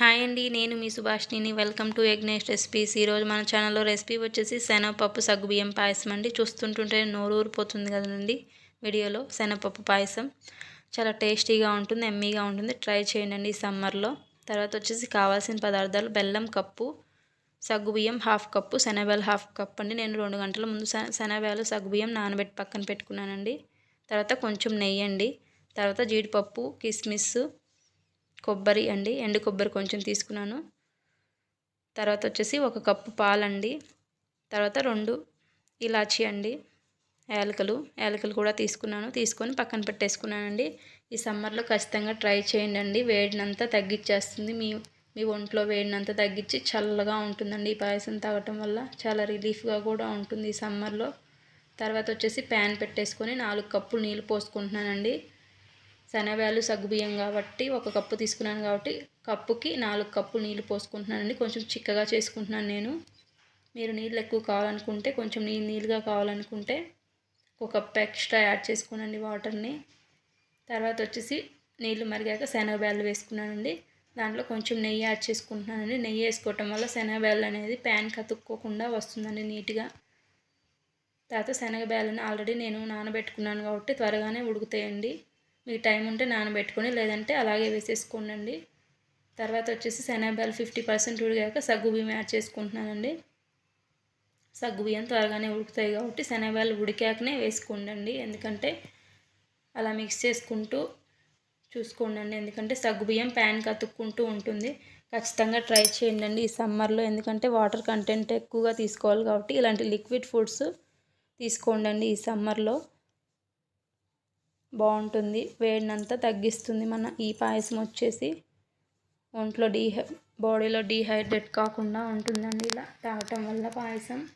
Hi అండి నేను మీ సుభాష్ని వెల్కమ్ టు ఎగ్నేష్ రెసిపీస్. ఈరోజు మన ఛానల్లో రెసిపీ వచ్చేసి శనగపప్పు సగ్గుబియ్యం పాయసం అండి. చూస్తుంటుంటే నోరు ఊరిపోతుంది కదండి వీడియోలో శనగపప్పు పాయసం. చాలా టేస్టీగా ఉంటుంది ఎమ్మీగా ఉంటుంది. ట్రై చేయండి ఈ సమ్మర్లో. తర్వాత వచ్చేసి కావాల్సిన పదార్థాలు బెల్లం కప్పు సగ్గుబియ్యం హాఫ్ కప్పు శనగలు హాఫ్ కప్ అండి. నేను రెండు గంటల ముందు శనగలు సగ్గుబియ్యం నానబెట్టి పక్కన పెట్టుకున్నానండి. తర్వాత కొంచెం నెయ్యి అండి. తర్వాత జీడిపప్పు కిస్మిస్ కొబ్బరి అండి ఎండు కొబ్బరి కొంచెం తీసుకున్నాను. తర్వాత వచ్చేసి ఒక కప్పు పాలండి తర్వాత రెండు ఇలాచి అండి యాలకలు యాలకలు కూడా తీసుకున్నాను. తీసుకొని పక్కన పెట్టేసుకున్నానండి. ఈ సమ్మర్లో ఖచ్చితంగా ట్రై చేయండి అండి. వేడినంతా తగ్గించేస్తుంది మీ మీ ఒంట్లో వేడినంతా తగ్గించి చల్లగా ఉంటుందండి. ఈ పాయసం తాగటం వల్ల చాలా రిలీఫ్గా కూడా ఉంటుంది ఈ సమ్మర్లో. తర్వాత వచ్చేసి ప్యాన్ పెట్టేసుకొని నాలుగు కప్పులు నీళ్ళు పోసుకుంటున్నానండి. శనగాలు సగ్గుబియ్యం కాబట్టి ఒక కప్పు తీసుకున్నాను కాబట్టి కప్పుకి నాలుగు కప్పులు నీళ్ళు పోసుకుంటున్నానండి. కొంచెం చిక్కగా చేసుకుంటున్నాను నేను. మీరు నీళ్ళు ఎక్కువ కావాలనుకుంటే కొంచెం నీళ్ళు నీళ్ళుగా కావాలనుకుంటే ఒక కప్పు ఎక్స్ట్రా యాడ్ చేసుకునండి వాటర్ని. తర్వాత వచ్చేసి నీళ్ళు మరిగాక శనగబేళ్ళు వేసుకున్నానండి. దాంట్లో కొంచెం నెయ్యి యాడ్ చేసుకుంటున్నానండి. నెయ్యి వేసుకోవటం వల్ల శనగబేళ్ళు అనేది ప్యాన్ కతుక్కోకుండా వస్తుందండి నీట్గా. తర్వాత శనగబేళ్ళని ఆల్రెడీ నేను నానబెట్టుకున్నాను కాబట్టి త్వరగానే ఉడుకుతాయండి. మీకు టైం ఉంటే నానబెట్టుకొని లేదంటే అలాగే వేసేసుకోండి తర్వాత వచ్చేసి శనగబాలు ఫిఫ్టీ పర్సెంట్ ఉడిగాక సగ్గు బియ్యం యాడ్ చేసుకుంటున్నానండి. సగ్గు బియ్యం త్వరగానే ఉడుకుతాయి కాబట్టి శనగబాలు ఉడికాకనే వేసుకోండి ఎందుకంటే అలా మిక్స్ చేసుకుంటూ చూసుకోండి ఎందుకంటే సగ్గు బియ్యం ప్యాన్కి అతుక్కుంటూ ఉంటుంది. ఖచ్చితంగా ట్రై చేయండి ఈ సమ్మర్లో. ఎందుకంటే వాటర్ కంటెంట్ ఎక్కువగా తీసుకోవాలి కాబట్టి ఇలాంటి లిక్విడ్ ఫుడ్స్ తీసుకోండి ఈ సమ్మర్లో. బాగుంటుంది. వేడినంతా తగ్గిస్తుంది. మన ఈ పాయసం వచ్చేసి ఒంట్లో డీహై బాడీలో డీహైడ్రేట్ కాకుండా ఉంటుందండి ఇలా తాగటం వల్ల పాయసం.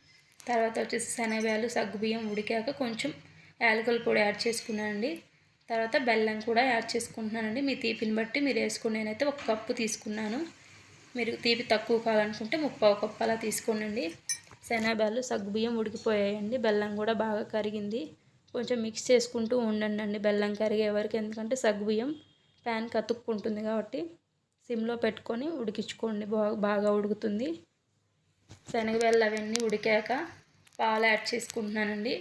తర్వాత వచ్చేసి శనగలు సగ్గుబియ్యం ఉడికాక కొంచెం యాలకుల పొడి యాడ్ చేసుకున్నానండి. తర్వాత బెల్లం కూడా యాడ్ చేసుకుంటున్నానండి. మీ తీపిని బట్టి మీరు వేసుకుని నేనైతే ఒక కప్పు తీసుకున్నాను. మీరు తీపి తక్కువ కావాలనుకుంటే ముప్పావు కప్పు అలా తీసుకోనండి శనగలు సగ్గుబియ్యం ఉడికిపోయాయండి. బెల్లం కూడా బాగా కరిగింది. కొంచెం మిక్స్ చేసుకుంటూ ఉండండి అండి బెల్లం కరిగే వరకు ఎందుకంటే సగ్గుబియ్యం ప్యాన్ కతుక్కుంటుంది కాబట్టి సిమ్లో పెట్టుకొని ఉడికించుకోండి. బాగా బాగా ఉడుకుతుంది. శనగబెల్ల అవన్నీ ఉడికాక పాలు యాడ్ చేసుకుంటున్నానండి.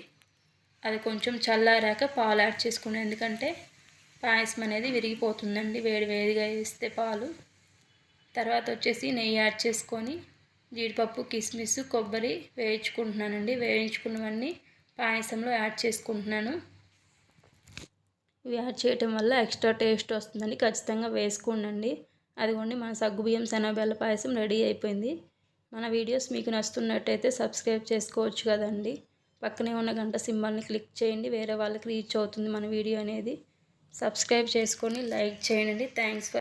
అది కొంచెం చల్లారాక పాలు యాడ్ చేసుకున్నాను ఎందుకంటే పాయసం అనేది విరిగిపోతుందండి. వేడి వేడిగా వేస్తే పాలు. తర్వాత వచ్చేసి నెయ్యి యాడ్ చేసుకొని జీడిపప్పు కిస్మిస్ కొబ్బరి వేయించుకుంటున్నానండి. వేయించుకున్నవన్నీ పాయసంలో యాడ్ చేసుకుంటున్నాను. ఇవి యాడ్ చేయటం వల్ల ఎక్స్ట్రా టేస్ట్ వస్తుందని ఖచ్చితంగా వేసుకోండి అదిగోండి మన సగ్గుబియ్యం శనగబెల్ల పాయసం రెడీ అయిపోయింది. మన వీడియోస్ మీకు నచ్చుతున్నట్టయితే సబ్స్క్రైబ్ చేసుకోవచ్చు కదండి. పక్కనే ఉన్న గంట సింబల్ని క్లిక్ చేయండి. వేరే వాళ్ళకి రీచ్ అవుతుంది మన వీడియో అనేది. సబ్స్క్రైబ్ చేసుకొని లైక్ చేయండి. Thanks for